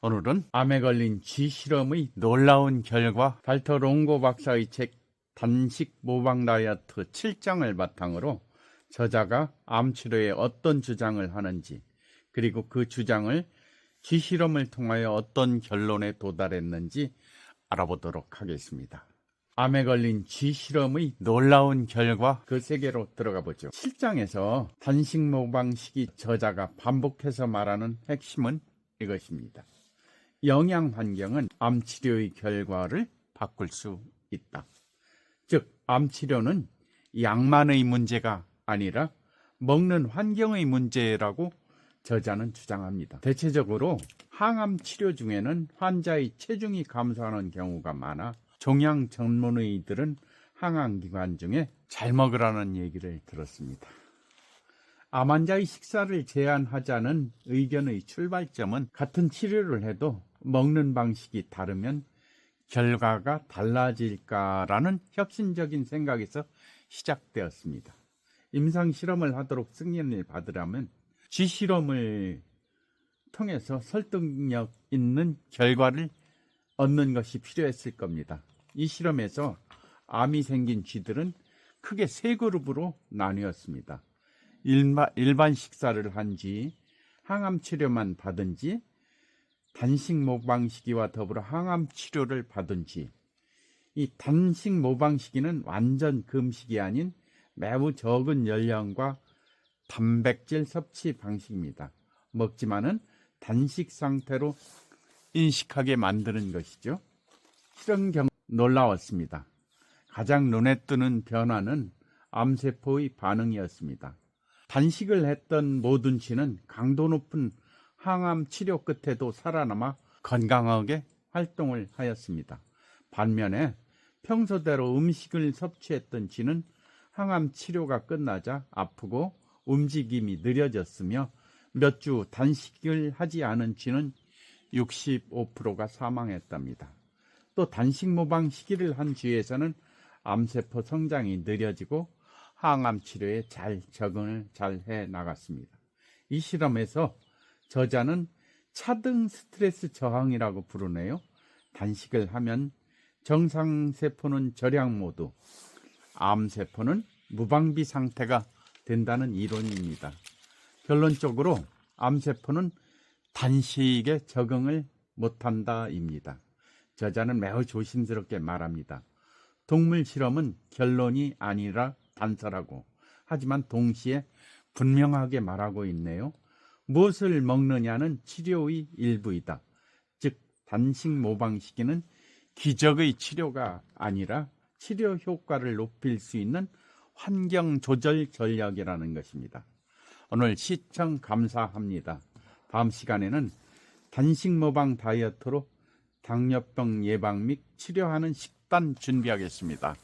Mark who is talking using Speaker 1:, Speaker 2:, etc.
Speaker 1: 오늘은 암에 걸린 쥐 실험의 놀라운 결과 발터 롱고 박사의 책 단식 모방 다이어트 7장을 바탕으로 저자가 암 치료에 어떤 주장을 하는지 그리고 그 주장을 쥐 실험을 통하여 어떤 결론에 도달했는지 알아보도록 하겠습니다. 암에 걸린 쥐 실험의 놀라운 결과 그 세계로 들어가 보죠. 7장에서 단식 모방식이 저자가 반복해서 말하는 핵심은 이것입니다. 영양 환경은 암 치료의 결과를 바꿀 수 있다. 즉, 암 치료는 양만의 문제가 아니라 먹는 환경의 문제라고 저자는 주장합니다. 대체적으로 항암 치료 중에는 환자의 체중이 감소하는 경우가 많아 종양 전문의들은 항암 기간 중에 잘 먹으라는 얘기를 들었습니다. 암 환자의 식사를 제한하자는 의견의 출발점은 같은 치료를 해도 먹는 방식이 다르면 결과가 달라질까라는 혁신적인 생각에서 시작되었습니다. 임상 실험을 하도록 승인을 받으려면 쥐 실험을 통해서 설득력 있는 결과를 얻는 것이 필요했을 겁니다. 이 실험에서 암이 생긴 쥐들은 크게 세 그룹으로 나뉘었습니다. 일반 식사를 한 쥐, 항암 치료만 받은 쥐, 단식 모방 시기와 더불어 항암 치료를 받은 쥐. 이 단식 모방 시기는 완전 금식이 아닌 매우 적은 열량과 단백질 섭취 방식입니다. 먹지만은 단식 상태로 인식하게 만드는 것이죠. 실험 경 놀라웠습니다. 가장 눈에 띄는 변화는 암세포의 반응이었습니다. 단식을 했던 모든 쥐는 강도 높은 항암 치료 끝에도 살아남아 건강하게 활동을 하였습니다. 반면에 평소대로 음식을 섭취했던 쥐는 항암 치료가 끝나자 아프고 움직임이 느려졌으며 몇 주 단식을 하지 않은 쥐는 65%가 사망했답니다. 또 단식 모방 시기를 한 쥐에서는 암세포 성장이 느려지고 항암 치료에 잘 적응을 잘 해 나갔습니다. 이 실험에서 저자는 차등 스트레스 저항이라고 부르네요. 단식을 하면 정상세포는 절약 모드, 암세포는 무방비 상태가 된다는 이론입니다. 결론적으로 암세포는 단식에 적응을 못한다입니다. 저자는 매우 조심스럽게 말합니다. 동물 실험은 결론이 아니라 단서라고 하지만 동시에 분명하게 말하고 있네요. 무엇을 먹느냐는 치료의 일부이다. 즉 단식 모방 시기는 기적의 치료가 아니라 치료 효과를 높일 수 있는 환경 조절 전략이라는 것입니다. 오늘 시청 감사합니다. 다음 시간에는 단식 모방 다이어트로 당뇨병 예방 및 치료하는 식단 준비하겠습니다.